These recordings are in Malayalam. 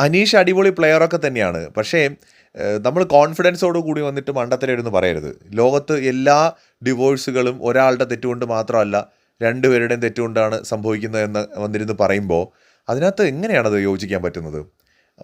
അനീഷ് അടിപൊളി പ്ലെയറൊക്കെ തന്നെയാണ്. പക്ഷേ നമ്മൾ കോൺഫിഡൻസോട് കൂടി വന്നിട്ട് മണ്ടത്തരരുന്ന് പറയരുത്. ലോകത്ത് എല്ലാ ഡിവോഴ്സുകളും ഒരാളുടെ തെറ്റുകൊണ്ട് മാത്രമല്ല രണ്ടുപേരുടെയും തെറ്റുകൊണ്ടാണ് സംഭവിക്കുന്നതെന്ന് വന്നിരുന്ന് പറയുമ്പോൾ അതിനകത്ത് എങ്ങനെയാണത് യോജിക്കാൻ പറ്റുന്നത്?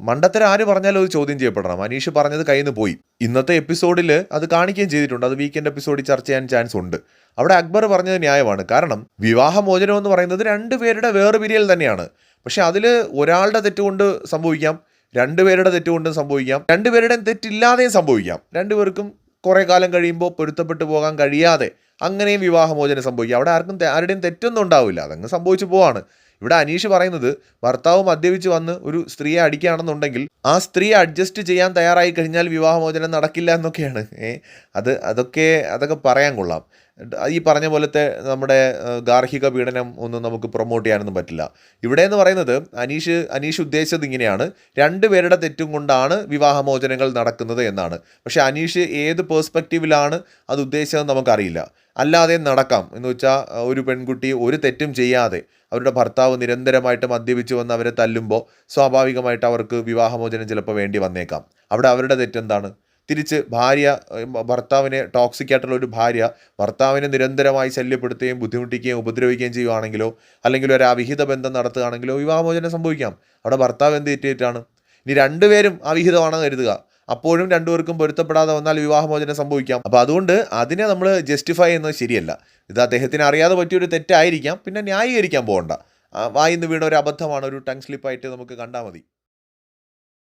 മണ്ടത്തരം ആര് പറഞ്ഞാലും അത് ചോദ്യം ചെയ്യപ്പെടണം. അനീഷ് പറഞ്ഞത് കയ്യിൽ നിന്ന് പോയി. ഇന്നത്തെ എപ്പിസോഡിൽ അത് കാണിക്കുകയും ചെയ്തിട്ടുണ്ട്. അത് വീക്കെൻഡ് എപ്പിസോഡിൽ ചർച്ച ചെയ്യാൻ ചാൻസ് ഉണ്ട്. അവിടെ അക്ബർ പറഞ്ഞത് ന്യായമാണ്. കാരണം വിവാഹമോചനം എന്ന് പറയുന്നത് രണ്ടുപേരുടെ വേർപിരിയൽ തന്നെയാണ്. പക്ഷെ അതിൽ ഒരാളുടെ തെറ്റുകൊണ്ട് സംഭവിക്കാം രണ്ടുപേരുടെ തെറ്റുകൊണ്ടും സംഭവിക്കാം രണ്ടുപേരുടെയും തെറ്റില്ലാതെയും സംഭവിക്കാം. രണ്ടുപേർക്കും കുറേ കാലം കഴിയുമ്പോൾ പൊരുത്തപ്പെട്ടു പോകാൻ കഴിയാതെ അങ്ങനെയും വിവാഹമോചനം സംഭവിക്കും. അവിടെ ആർക്കും ആരുടെയും തെറ്റൊന്നും ഉണ്ടാവില്ല. അതങ്ങ് സംഭവിച്ചു പോവാണ്. ഇവിടെ അനീഷ് പറയുന്നത് ഭർത്താവ് മദ്യപിച്ച് വന്ന് ഒരു സ്ത്രീയെ അടിക്കുകയാണെന്നുണ്ടെങ്കിൽ ആ സ്ത്രീ അഡ്ജസ്റ്റ് ചെയ്യാൻ തയ്യാറായി കഴിഞ്ഞാൽ വിവാഹമോചനം നടക്കില്ല എന്നൊക്കെയാണ്. ഏ അത് അതൊക്കെ അതൊക്കെ പറയാൻ കൊള്ളാം. ഈ പറഞ്ഞ പോലത്തെ നമ്മുടെ ഗാർഹിക പീഡനം ഒന്നും നമുക്ക് പ്രൊമോട്ട് ചെയ്യാനൊന്നും പറ്റില്ല. ഇവിടെ എന്ന് പറയുന്നത് അനീഷ് അനീഷ് ഉദ്ദേശിച്ചത് ഇങ്ങനെയാണ്. രണ്ടുപേരുടെ തെറ്റും കൊണ്ടാണ് വിവാഹമോചനങ്ങൾ നടക്കുന്നത് എന്നാണ്. പക്ഷേ അനീഷ് ഏത് പേഴ്സ്പെക്റ്റീവിലാണ് അത് ഉദ്ദേശിച്ചതെന്ന് നമുക്കറിയില്ല. അല്ലാതെ നടക്കാം. എന്ന് വെച്ചാൽ ഒരു പെൺകുട്ടി ഒരു തെറ്റും ചെയ്യാതെ അവരുടെ ഭർത്താവ് നിരന്തരമായിട്ട് മദ്യപിച്ച് വന്ന് അവരെ തല്ലുമ്പോൾ സ്വാഭാവികമായിട്ട് അവർക്ക് വിവാഹമോചനം ചിലപ്പോൾ വേണ്ടി വന്നേക്കാം. അവിടെ അവരുടെ തെറ്റെന്താണ്? തിരിച്ച് ഭാര്യ ഭർത്താവിനെ ടോക്സിക് ആയിട്ടുള്ള ഒരു ഭാര്യ ഭർത്താവിനെ നിരന്തരമായി ശല്യപ്പെടുത്തുകയും ബുദ്ധിമുട്ടിക്കുകയും ഉപദ്രവിക്കുകയും ചെയ്യുവാണെങ്കിലോ അല്ലെങ്കിൽ ഒരു അവിഹിത ബന്ധം നടത്തുകയാണെങ്കിലോ വിവാഹമോചനം സംഭവിക്കാം. അവിടെ ഭർത്താവ് എന്ത് തെറ്റിയിട്ടാണ്? ഇനി രണ്ടുപേരും അവിഹിതമാണെന്ന് കരുതുക. അപ്പോഴും രണ്ടുപേർക്കും പൊരുത്തപ്പെടാതെ വന്നാൽ വിവാഹമോചനം സംഭവിക്കാം. അപ്പോൾ അതുകൊണ്ട് അതിനെ നമ്മൾ ജസ്റ്റിഫൈ ചെയ്യുന്നത് ശരിയല്ല. ഇത് അദ്ദേഹത്തിന് അറിയാതെ പറ്റിയൊരു തെറ്റായിരിക്കാം. പിന്നെ ന്യായീകരിക്കാൻ പോകണ്ട. വായിന്ന് വീണ ഒരു അബദ്ധമാണ് ഒരു ടങ് സ്ലിപ്പായിട്ട് നമുക്ക് കണ്ടാൽ മതി.